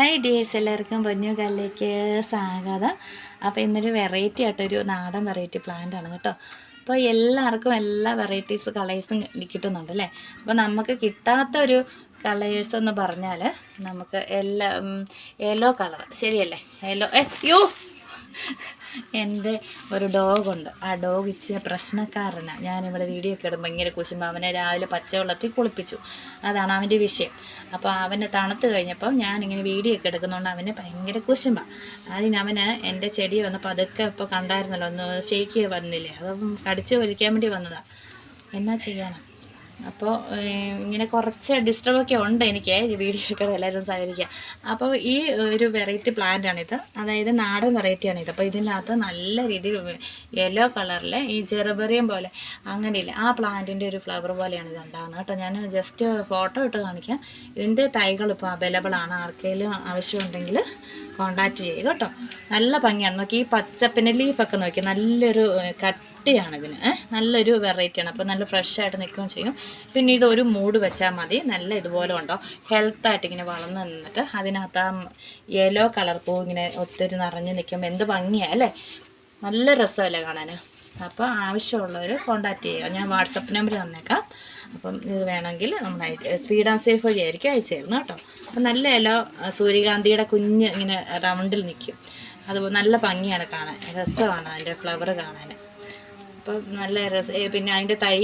Hi dears എല്ലാവർക്കും പൊന്നുകാലിലേക്ക് സ്വാഗതം. അപ്പോൾ ഇന്നൊരു വെറൈറ്റി ആയിട്ടൊരു നാടൻ വെറൈറ്റി പ്ലാന്റ് ആണ് കേട്ടോ. അപ്പോൾ എല്ലാവർക്കും എല്ലാ വെറൈറ്റീസ് കളേഴ്സും കിട്ടുന്നുണ്ട് അല്ലേ? അപ്പോൾ നമുക്ക് കിട്ടാത്ത ഒരു കളേഴ്സ് എന്ന് പറഞ്ഞാൽ നമുക്ക് എല്ലാ യെല്ലോ കളർ ശരിയല്ലേ? യെല്ലോ ഏ യോ എന്റെ ഒരു ഡോഗുണ്ട്. ആ ഡോഗ് ഇച്ചിരി പ്രശ്നക്കാരനാണ് ഞാനിവിടെ വീഡിയോ ഒക്കെ ഇടുമ്പോൾ ഇങ്ങനെ കുശുമ്പോൾ അവനെ രാവിലെ പച്ചവെള്ളത്തിൽ കുളിപ്പിച്ചു. അതാണ് അവന്റെ വിഷയം. അപ്പോൾ അവനെ തണുത്ത് കഴിഞ്ഞപ്പം ഞാനിങ്ങനെ വീഡിയോ ഒക്കെ എടുക്കുന്നതുകൊണ്ട് അവനെ ഭയങ്കര കുശുമ്പ. അതിന് അവന് എന്റെ ചെടി വന്നപ്പോൾ അതൊക്കെ ഇപ്പോൾ കണ്ടായിരുന്നല്ലോ. ഒന്ന് ഷേക്ക് വന്നില്ലേ? അതും കടിച്ചു വലിക്കാൻ വേണ്ടി വന്നതാണ് എന്നാ ചെയ്യാനാ? അപ്പോൾ ഇങ്ങനെ കുറച്ച് ഡിസ്റ്റർബൊക്കെ ഉണ്ട് എനിക്ക് വീഡിയോ ഒക്കെ എല്ലാവരും സഹകരിക്കുക അപ്പോൾ ഈ ഒരു വെറൈറ്റി പ്ലാന്റ് ആണിത്. അതായത് നാടൻ വെറൈറ്റിയാണിത് അപ്പോൾ ഇതിനകത്ത് നല്ല രീതിയിൽ യെല്ലോ കളറിൽ ഈ ജെറബറിയം പോലെ അങ്ങനെയില്ല ആ പ്ലാന്റിന്റെ ഒരു ഫ്ലവർ പോലെയാണ് ഇത് ഉണ്ടാകുന്നത് കേട്ടോ. ഞാൻ ജസ്റ്റ് ഫോട്ടോ ഇട്ട് കാണിക്കാം. ഇതിന്റെ തൈകൾ ഇപ്പോൾ അവൈലബിൾ ആണ്. ആർക്കെങ്കിലും ആവശ്യമുണ്ടെങ്കിൽ കോണ്ടാക്ട് ചെയ്യുക കേട്ടോ. നല്ല ഭംഗിയാണ്. നോക്കി ഈ പച്ചപ്പിന്റെ ലീഫൊക്കെ നോക്കി നല്ലൊരു കട്ടിയാണ് ഇതിന് നല്ലൊരു വെറൈറ്റിയാണ് അപ്പോൾ നല്ല ഫ്രഷ് ആയിട്ട് നിൽക്കുകയും ചെയ്യും. പിന്നെ ഇതൊരു മൂട് വെച്ചാൽ മതി. നല്ല ഇതുപോലെ ഉണ്ടോ? ഹെൽത്തായിട്ട് ഇങ്ങനെ വളർന്ന് നിന്നിട്ട് അതിനകത്ത് ആ യെല്ലോ കളർ പൂ ഇങ്ങനെ ഒത്തിരി നിറഞ്ഞ് നിൽക്കുമ്പോൾ എന്ത് ഭംഗിയാണ് അല്ലേ? നല്ല രസമല്ലേ കാണാൻ അപ്പോൾ ആവശ്യമുള്ളവർ കോണ്ടാക്ട് ചെയ്യുക. ഞാൻ വാട്സപ്പ് നമ്പർ തന്നേക്കാം. അപ്പം ഇത് വേണമെങ്കിൽ നമ്മൾ സ്പീഡ് ആൻഡ് സേഫ് വഴി ആയിരിക്കും അയച്ചു തരുന്നത് കേട്ടോ. അപ്പം നല്ല ഇല സൂര്യകാന്തിയുടെ കുഞ്ഞ് ഇങ്ങനെ റൗണ്ടിൽ നിൽക്കും. അതുപോലെ നല്ല ഭംഗിയാണ് കാണാൻ. രസമാണ് അതിന്റെ ഫ്ലവർ കാണാൻ അപ്പോൾ നല്ല രസ പിന്നെ അതിന്റെ തൈ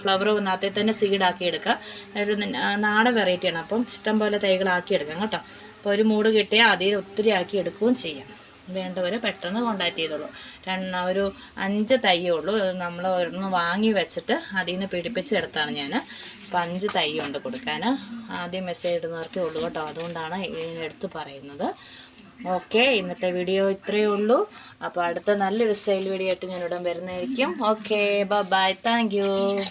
ഫ്ലവർ ഒന്നാത്തിൽ തന്നെ സീഡാക്കി എടുക്കാം. ഒരു നാടൻ വെറൈറ്റിയാണ് അപ്പം ഇഷ്ടം പോലെ തൈകളാക്കി എടുക്കാം കേട്ടോ. അപ്പോൾ ഒരു മൂട് കിട്ടിയാൽ അതിൽ ഒത്തിരി ആക്കി എടുക്കുകയും ചെയ്യാം. വേണ്ടവർ പെട്ടെന്ന് കോണ്ടാക്ട് ചെയ്തോളൂ. രണ്ട് ഒരു അഞ്ച് തൈയേ ഉള്ളൂ. നമ്മൾ ഒരെണ്ണം വാങ്ങി വെച്ചിട്ട് അതിൽ നിന്ന് പിടിപ്പിച്ചെടുത്താണ് ഞാൻ അപ്പം അഞ്ച് തൈ ഉണ്ട് കൊടുക്കാൻ ആദ്യം മെസ്സേജ് ഇടുന്നവർക്കേ ഉള്ളൂ കേട്ടോ. അതുകൊണ്ടാണ് ഇതിനെടുത്ത് പറയുന്നത്. ഓക്കെ ഇന്നത്തെ വീഡിയോ ഇത്രയേ ഉള്ളൂ. അപ്പോൾ അടുത്ത നല്ലൊരു സെയിൽ വീഡിയോ ആയിട്ട് ഞാൻ ഉടൻ വരുന്നതായിരിക്കും. Okay bye thank you